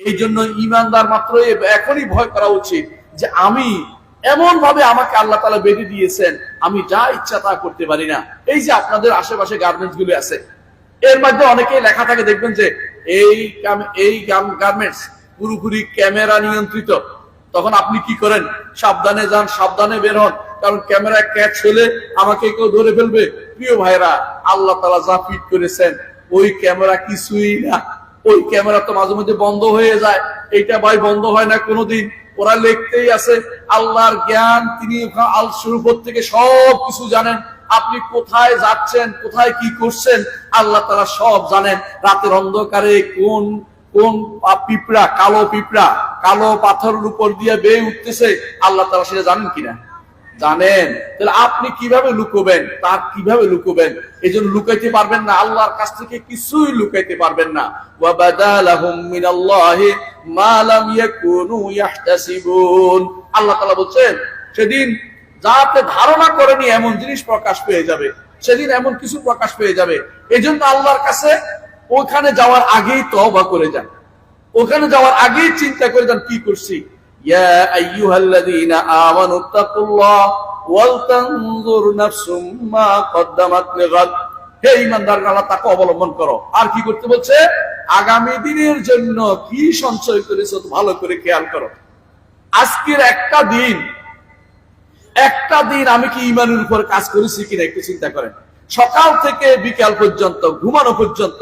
এই জন্য ইমানদার মাত্র এখনই ভয় করা উচিত যে আমি এমন ভাবে আমাকে আল্লাহ তালা বেঁধে দিয়েছেন, আমি যা ইচ্ছা তা করতে পারি না। এই যে আপনাদের আশেপাশে গার্মেন্টসগুলো আছে, এর মধ্যে অনেকেই লেখা থাকে, দেখবেন যে এই এই গার্মেন্টস পুরোপুরি ক্যামেরা নিয়ন্ত্রিত। তখন আপনি কি করেন? সাবধানে যান, সাবধানে বের হন। কারণ ক্যামেরা ক্যাচ হলে আমাকে কেউ ধরে ফেলবে। প্রিয় ভাইরা আল্লাহ তালা যা ফিট করেছেন, ওই ক্যামেরা কিছুই না। ওই ক্যামেরা তো মাঝে মধ্যে বন্ধ হয়ে যায়। এইটা ভাই বন্ধ হয় না কোনোদিন। ওরা লিখতেই আছে, আল্লাহর জ্ঞান, তিনি আল শুরুপর থেকে সব কিছু জানেন। আপনি কোথায় যাচ্ছেন, কোথায় কি করছেন, আল্লাহ তারা সব জানেন। রাতের অন্ধকারে কোন কোন পিঁপড়া, কালো পিঁপড়া, কালো পাথরের উপর দিয়ে বেয়ে উঠতেছে, আল্লাহ তারা সেটা জানেন কিনা? জানেন? তাহলে আপনি কীভাবে লুকোবেন? তার কীভাবে লুকোবেন? এই জন্য লুকাইতে পারবেন না, আল্লাহর কাছ থেকে কিছুই লুকাইতে পারবেন না। আল্লাহ তাআলা বলছেন, সেদিন যাতে ধারণা করেনি এমন জিনিস প্রকাশ পেয়ে যাবে। সেদিন এমন কিছু প্রকাশ পেয়ে যাবে। এই জন্য আল্লাহর কাছে ওখানে যাওয়ার আগেই করে যান। ওখানে যাওয়ার আগেই চিন্তা করে যান, কি করছি? ইয়া আইয়ুহাল্লাযীনা আমানু তাকুল্লাহ ওয়াল তানজুর নাফসুম মা কদ্দামাত লিগাদ হে ঈমানদার আল্লাহ তাকে অবলম্বন করো। আর কি করতে বলছে? আগামী দিনের জন্য কি সঞ্চয় করেছ ভালো করে খেয়াল করো। আজকের একটা দিন একটা দিন আমি কি ইমানের উপর কাজ করেছি কিনা একটু চিন্তা করেন। সকাল থেকে বিকাল পর্যন্ত, ঘুমানো পর্যন্ত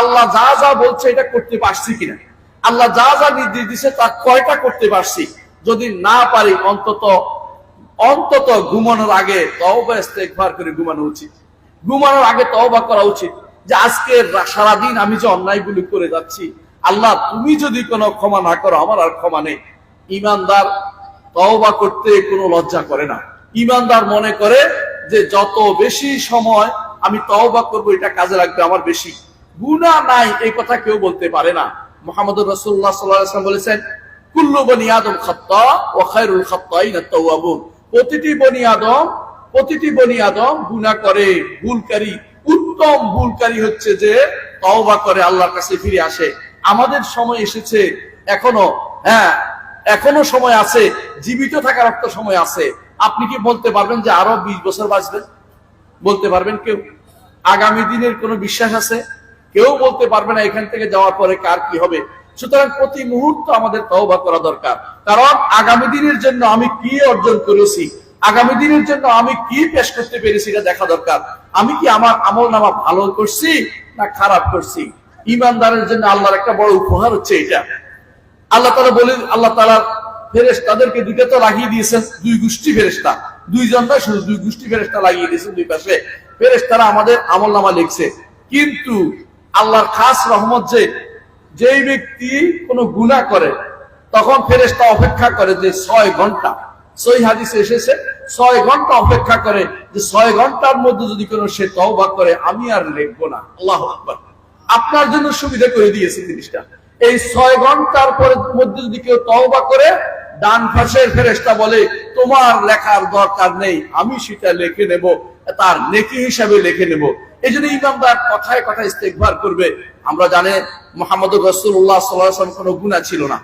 আল্লাহ যা যা বলছে এটা করতে পারছি কিনা? আল্লাহ যা যা নির্দেশ দিছে তা কয়টা করতে পারছি? যদি না পারি, অন্তত অন্তত ঘুমানোর আগে তওবা করে ঘুমানো উচিত। ঘুমানোর আগে তওবা করা উচিত। যে আজকে সারাদিন আমি যে অন্যায়গুলি করে যাচ্ছি, আল্লাহ তুমি যদি কোনো ক্ষমা না করো, আমার আর ক্ষমা নেই। ইমানদার তওবা করতে কোনো লজ্জা করে না। ইমানদার মনে করে যে যত বেশি সময় আমি তওবা করব, এটা কাজে লাগবে আমার বেশি। গুনাহ নাই, এই কথা কেউ বলতে পারে না। মোহাম্মদুর আলাইহি ওয়াসাল্লাম বলেছেন, কুল্লু বনি আদম খাত্তা আত-তাওয়াবুন। প্রতিটি বনি আদম, প্রতিটি বনি আদম গুনাহ করে, ভুলকারী, উত্তম ভুলকারী হচ্ছে যে তওবা করে আল্লাহর কাছে ফিরে আসে। আমাদের সময় এসেছে, এখনও হ্যাঁ এখনও সময় আছে, জীবিত থাকার একটা সময় আছে। আপনি কি বলতে পারবেন যে আরও বিশ বছর বাঁচবেন? বলতে পারবেন কেউ? আগামী দিনের কোনো বিশ্বাস আছে? কেউ বলতে পারবে না এখান থেকে যাওয়ার পরে কার কি হবে। সুতরাং প্রতি মুহূর্ত আমাদের তওবা করা দরকার। কারণ আগামী দিনের জন্য আমি কি অর্জন করেছি, আগামী দিনের জন্য আমি কি পেশ করতে পেরেছি এটা দেখা দরকার। আমি কি আমার আমল নামা ভালো করছি না খারাপ করছি? ইমানদারের জন্য আল্লাহর একটা বড় উপহার হচ্ছে এটা। আল্লাহ তালা বলে, আল্লাহ তালা ফেরেস্তা তাদেরকে দুইটা তো লাগিয়ে দিয়েছেন, দুই গোষ্ঠী ফেরেস্তা দুইজন না শুধু দুই গোষ্ঠী ফেরেস্তা লাগিয়ে দিয়েছেন দুই পাশে। ফেরেস্তারা আমাদের আমল নামা লিখছে। কিন্তু আল্লাহর খাস রহমত যে, যেই ব্যক্তি কোনো গুণা করে, তখন ফেরেস্তা অপেক্ষা করে যে ছয় ঘণ্টা। সই হাদিসে এসেছে, ছয় ঘণ্টা অপেক্ষা করে যে ছয় ঘণ্টার মধ্যে যদি কোনো সে তওবা করে, আমি আর লিখব না। আল্লাহ আকবার। আপনার জন্য সুবিধা করে দিয়েছে জিনিসটা। এই ছয় ঘণ্টার পরে মধ্যে যদি কেউ তওবা করে, ডান পাশের ফেরেস্তা বলে, তোমার লেখার দরকার নেই, আমি সেটা লিখে নেব, তার নেকি হিসাবে লিখে নেব। এই জন্য ইমামদার কথায় কথায় ইস্তেকবার করবে। আমরা জানে মোহাম্মদ রসুল্লাহ সাল্লাম কোনো গুণা ছিল না।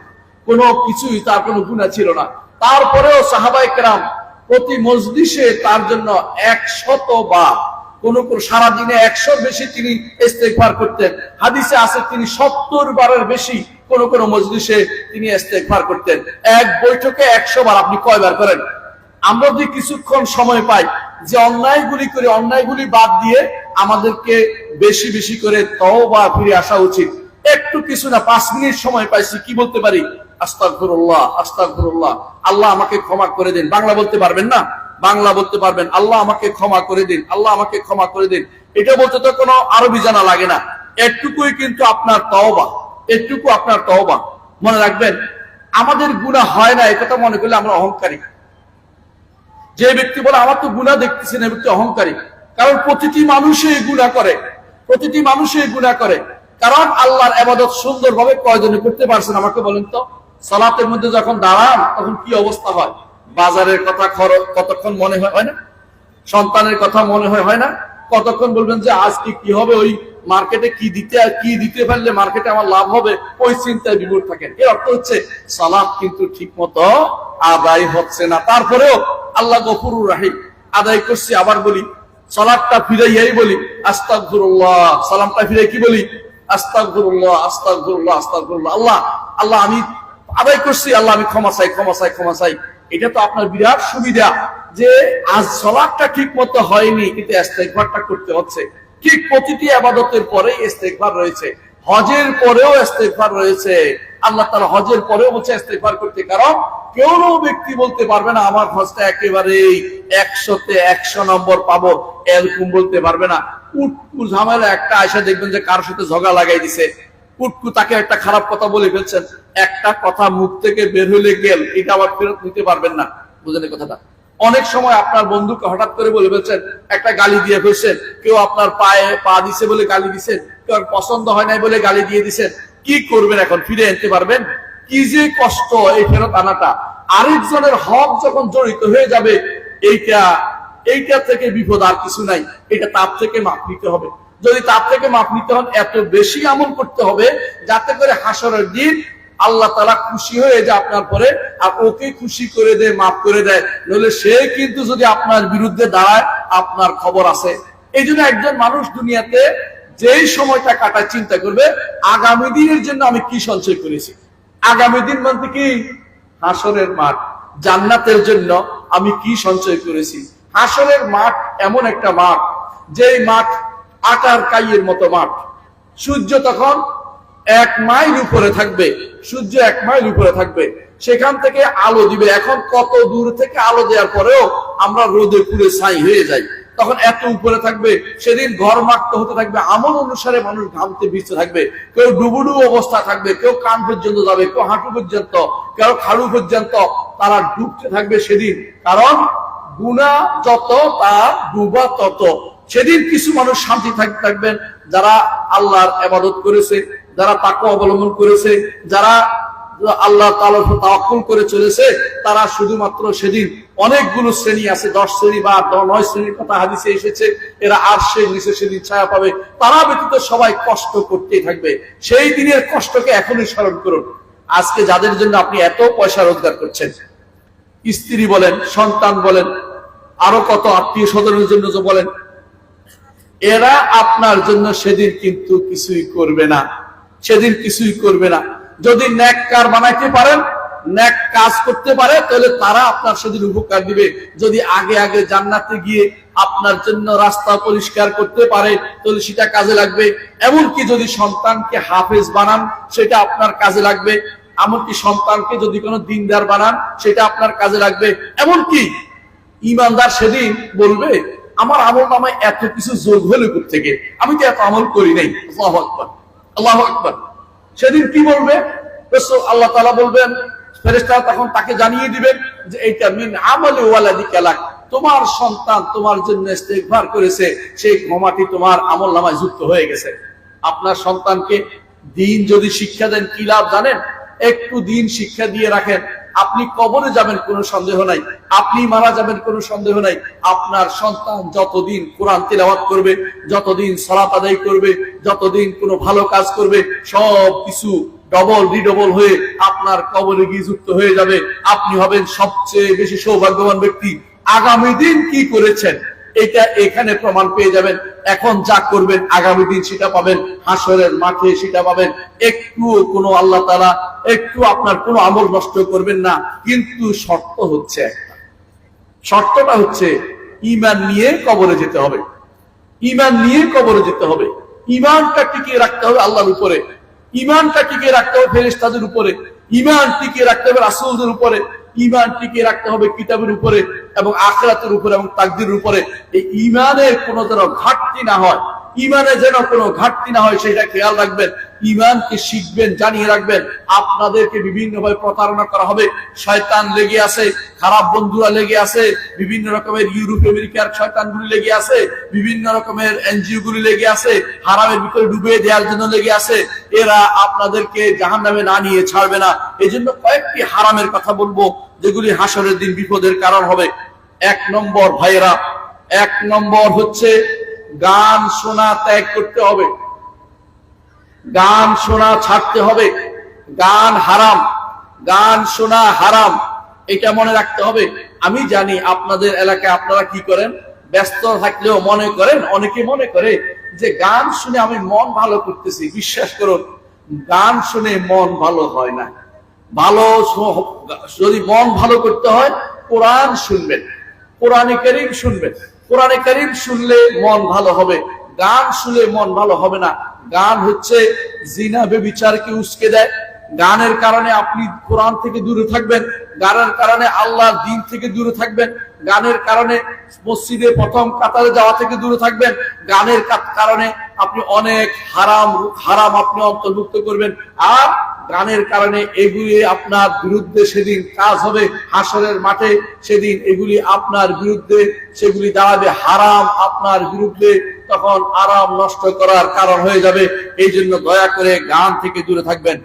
কোনো কিছুই তার কোনো গুণা ছিল না। তারপরেও সাহাবাই কেরাম প্রতি মজলিসে তার জন্য একশত বার, কোন কোন সারাদিনে একশো বেশি তিনি ইস্তেকবার করতেন। হাদিসে আছে তিনি সত্তর বারের বেশি কোন কোন মজলিসে তিনি ইস্তেকবার করতেন। এক বৈঠকে একশো বার আপনি কয়বার করেন? আমরা যদি কিছুক্ষণ সময় পাই যে অন্যায়গুলি করে, অন্যায়গুলি বাদ দিয়ে আমাদেরকে বেশি বেশি করে তওবা ফিরে আসা উচিত। একটু কিছু না, পাঁচ মিনিট সময় পাইছি, কি বলতে পারি? আল্লাহ আমাকে ক্ষমা করে দিন। বাংলা বলতে পারবেন না? বাংলা বলতে পারবেন, আল্লাহ আমাকে ক্ষমা করে দিন, আল্লাহ আমাকে ক্ষমা করে দিন। এটা বলতে তো কোনো আরবি জানা লাগে না। এটুকুই কিন্তু আপনার তওবা, এটুকু আপনার তওবা। মনে রাখবেন, আমাদের গুণা হয় না একথা মনে করলে আমরা অহংকারী। যে ব্যক্তি বলে, আমার তো গুণা দেখতেছি না ব্যক্তি অহংকারী। কারণ প্রতিটি মানুষই গুণা করে। প্রতিটি মানুষই গুণা করে। কারণ আল্লাহর আবাদত সুন্দরভাবে কয়জনে করতে পারছেন। আমাকে বলেন তো, সালাতের মধ্যে যখন দাঁড়ান, তখন কি অবস্থা হয়? বাজারের কথা খরচ কতক্ষণ মনে হয় না? সন্তানের কথা মনে হয় না? কতক্ষণ বলবেন যে, আজকে কি হবে ওই মার্কেটে কি দিতে কি দিতে পারলে মার্কেটে আমার লাভ হবে, ওই চিন্তায় বিমূর থাকেন। এর অর্থ হচ্ছে সালাদ কিন্তু ঠিক মতো আদায় হচ্ছে না। তারপরেও আল্লাহ গফুরুর রাহিম আদায় করছি, আবার বলি, সালাদটা ফিরাইয়াই বলি, আস্তাগফিরুল্লাহ। সালামটা ফিরাই কি বলি? আস্তাগফিরুল্লাহ আস্তাগফিরুল্লাহ আস্তাগফিরুল্লাহ। আল্লাহ আল্লাহ আমি আদায় করছি, আল্লাহ আমি ক্ষমা চাই ক্ষমা চাই ক্ষমা চাই। এটা তো আপনার বিরাট সুবিধা যে আজ সলাদটা ঠিক মতো হয়নি, কিন্তু করতে হচ্ছে। ঠিক প্রতিটি আবাদতের পরে ইস্তেগফার রয়েছে। হজের পরেও ইস্তেগফার রয়েছে। আল্লাহ তাআলা হজের পরেও বলছে ইস্তেগফার করতে, কারণ কেউ ব্যক্তি বলতে পারবে না, আমার হজটা একেবারেই একশোতে একশো নম্বর পাবো। এরকম বলতে পারবে না। উটকু ঝামেলা, একটা আয়সা দেখবেন যে কার সাথে ঝগড়া লাগাই দিছে। উটকু তাকে একটা খারাপ কথা বলে ফেলছেন। একটা কথা মুখ থেকে বের হলে গেল, এটা আবার ফেরত নিতে পারবেন না। বুঝলেন কথাটা? অনেক সময় আপনার বন্ধুকে হঠাৎ করে বলে ফেলছেন, একটা গালি দিয়ে ফেলছেন, কেউ আপনার পায়ে পা দিছে বলে গালি দিছেন, কেউ পছন্দ হয় নাই বলে গালি দিয়ে দিছেন, কি করবেন এখন, ফিরে আনতে পারবেন? কি যে কষ্ট এই ফেরত আনাটা। আরেকজনের হক যখন জড়িত হয়ে যাবে, এইটা এইটা থেকে বিপদ আর কিছু নাই, এটা তার থেকে মাপ নিতে হবে। যদি তার থেকে মাপ নিতে হন, এত বেশি আমল করতে হবে, যাতে করে হাসরের দিন আল্লাহ তালা খুশি হয়ে যায় আপনার পরে। ওকে খুশি করে দেয়, মাফ করে দেয়। নইলে সে কিন্তু যদি আপনার বিরুদ্ধে দাঁড়ায়, আপনার খবর আছে। এই একজন মানুষ দুনিয়াতে যেই সময়টা কাটার চিন্তা করবে, আগামী দিনের জন্য আমি কি সঞ্চয় করেছি? আগামী দিন বলতে কি? হাসরের মাঠ। জান্নাতের জন্য আমি কি সঞ্চয় করেছি? হাসরের মাঠ এমন একটা মাঠ, যেই মাঠ আকার কাইয়ের মতো মাঠ। সূর্য তখন এক মাইল উপরে থাকবে। সূর্য এক মাইল উপরে থাকবে। সেখান থেকে আলো দিবে। এখন কত দূর থেকে আলো দেওয়ার পরেও আমরা রোদে পুড়ে ছাই হয়ে যাই। তখন এত উপরে থাকবে, সেদিন ঘর মাক্ত হতে থাকবে, আমল অনুসারে মানুষ ঘামতে ভিজতে থাকবে। কেউ ডুবুডু অবস্থা থাকবে, কেউ কান পর্যন্ত যাবে, কেউ হাঁটু পর্যন্ত, কেউ খাড়ু পর্যন্ত, তারা ডুবতে থাকবে সেদিন। কারণ গুণা যত তার ডুবা তত। সেদিন কিছু মানুষ শান্তি থাক- থাকবেন, যারা আল্লাহর আবাদত করেছে, যারা তাকে অবলম্বন করেছে, যারা আল্লাহ তাওয়াক্কুল করে চলেছে, তারা শুধুমাত্র সেদিন অনেকগুলো শ্রেণি আছে, দশ শ্রেণি বা নয় শ্রেণির কথা হাদিসে এসেছে, এরা আর সে নিচে সেদিন ছায়া পাবে। তারা ব্যতীত সবাই কষ্ট করতেই থাকবে। সেই দিনের কষ্টকে এখনই স্মরণ করুন। আজকে যাদের জন্য আপনি এত পয়সা রোজগার করছেন, স্ত্রী বলেন, সন্তান বলেন, আরও কত আত্মীয় স্বজনের জন্য যে বলেন, এরা আপনার জন্য সেদিন কিন্তু কিছুই করবে না। সেদিন কিছুই করবে না। যদি ন্যাক কার বানাইতে পারেন, ন্যাক কাজ করতে পারে, তাহলে তারা আপনার সেদিন উপকার দিবে। যদি আগে আগে জান্নাতে গিয়ে আপনার জন্য রাস্তা পরিষ্কার করতে পারে, তাহলে সেটা কাজে লাগবে। এমনকি যদি সন্তানকে হাফেজ বানান, সেটা আপনার কাজে লাগবে। এমনকি সন্তানকে যদি কোনো দিনদার বানান, সেটা আপনার কাজে লাগবে। এমনকি ইমানদার সেদিন বলবে, আমার আমল নামায় এত কিছু যোগ হলো থেকে আমি তো এত আমল করি নাই। আল্লাহ আকবর। আল্লাহ আকবর। সেদিন কি বলবে? আল্লাহ তালা বলবেন তখন তাকে জানিয়ে দিবেন যে এইটা মিন আমলে ওয়ালাদি কেলাক। তোমার সন্তান তোমার জন্য দেখভাল করেছে, সেই ক্ষমাটি তোমার আমল নামায় যুক্ত হয়ে গেছে। আপনার সন্তানকে দিন যদি শিক্ষা দেন, কি লাভ জানেন? একটু দিন শিক্ষা দিয়ে রাখেন। আপনি কবরে যাবেন কোনো সন্দেহ নাই। আপনি মারা যাবেন কোনো সন্দেহ নাই। আপনার সন্তান যতদিন কোরআন তেলাওয়াত করবে, যতদিন সালাত আদায় করবে, যতদিন কোনো ভালো কাজ করবে, সব কিছু ডবল, রিডবল হয়ে আপনার কবরে গিয়ে যুক্ত হয়ে যাবে। আপনি হবেন সবচেয়ে বেশি সৌভাগ্যবান ব্যক্তি। আগামী দিন কি করেছেন? এটা এখানে প্রমাণ পেয়ে যাবেন। এখন যা করবেন, আগামী দিন সেটা পাবেন। হাসরের মাঠে সেটা পাবেন। একটু কোনো আল্লাহ তারা একটু আপনার কোনো আমল নষ্ট করবেন না। কিন্তু শর্ত হচ্ছে একটা। শর্তটা হচ্ছে ইমান নিয়ে কবরে যেতে হবে। ইমান নিয়ে কবরে যেতে হবে। ইমানটা টিকিয়ে রাখতে হবে আল্লাহর উপরে। ইমানটা টিকিয়ে রাখতে হবে ফেরেস্তাদের উপরে। ইমান টিকিয়ে রাখতে হবে রাসুলদের উপরে। ইমান টিকে রাখতে হবে কিতাবের উপরে এবং আখরাতের উপরে এবং তাকদির উপরে। এই ইমানের কোনো যেন ঘাটতি না হয় ইমানে যেন কোনো ঘাটতি না হয়, সেটা খেয়াল রাখবেন। ইমানকে শিখবেন, জানিয়ে রাখবেন, আপনাদেরকে বিভিন্ন ভাবে প্রতারণা করা হবে। শয়তান লেগে আছে, খারাপ বন্ধুরা লেগে আছে, বিভিন্ন রকমের ইউরোপ, আমেরিকার শয়তানগুলি লেগে আছে, বিভিন্ন রকমের এনজিও গুলি লেগে আছে, হারামের ভিতরে ডুবে দেওয়ার জন্য লেগে আছে। এরা আপনাদেরকে জাহান নামে না নিয়ে ছাড়বে না। এই জন্য কয়েকটি হারামের কথা বলব, যেগুলি হাসরের দিন বিপদের কারণ হবে। এক নম্বর ভাইয়েরা, এক নম্বর হচ্ছে, গান শোনা ত্যাগ করতে হবে। গান শোনা ছাড়তে হবে। গান হারাম, গান শোনা হারাম, এটা মনে রাখতে হবে। আমি জানি আপনাদের এলাকায় আপনারা কি করেন? ব্যস্ত থাকলেও মনে করেন, অনেকে মনে করে যে গান শুনে আমি মন ভালো করতেছি। বিশ্বাস করুন, গান শুনে মন ভালো হয় না। ভালো যদি মন ভালো করতে হয়, কোরআন শুনবেন, কোরআনে করিম শুনবেন। কোরআনে করিম শুনলে মন ভালো হবে, গান শুনলে মন ভালো হবে না। গান হচ্ছে, জিনা বেবিচারকে উস্কে দেয়। গানের কারণে আপনি কোরআন থেকে দূরে থাকবেন, গানের কারণে আল্লাহ দিন থেকে দূরে থাকবেন, গানের কারণে মসজিদে প্রথম কাতারে যাওয়া থেকে দূরে থাকবেন, গানের কারণে আপনি অনেক হারাম হারাম আপনি অন্তর্ভুক্ত করবেন। আর গানের কারণে এগুলি আপনার বিরুদ্ধে সেদিন কাজ হবে, হাসরের মাঠে সেদিন এগুলি আপনার বিরুদ্ধে, সেগুলি দাঁড়াবে হারাম আপনার বিরুদ্ধে, তখন আরাম নষ্ট করার কারণ হয়ে যাবে। এই জন্য দয়া করে গান থেকে দূরে থাকবেন।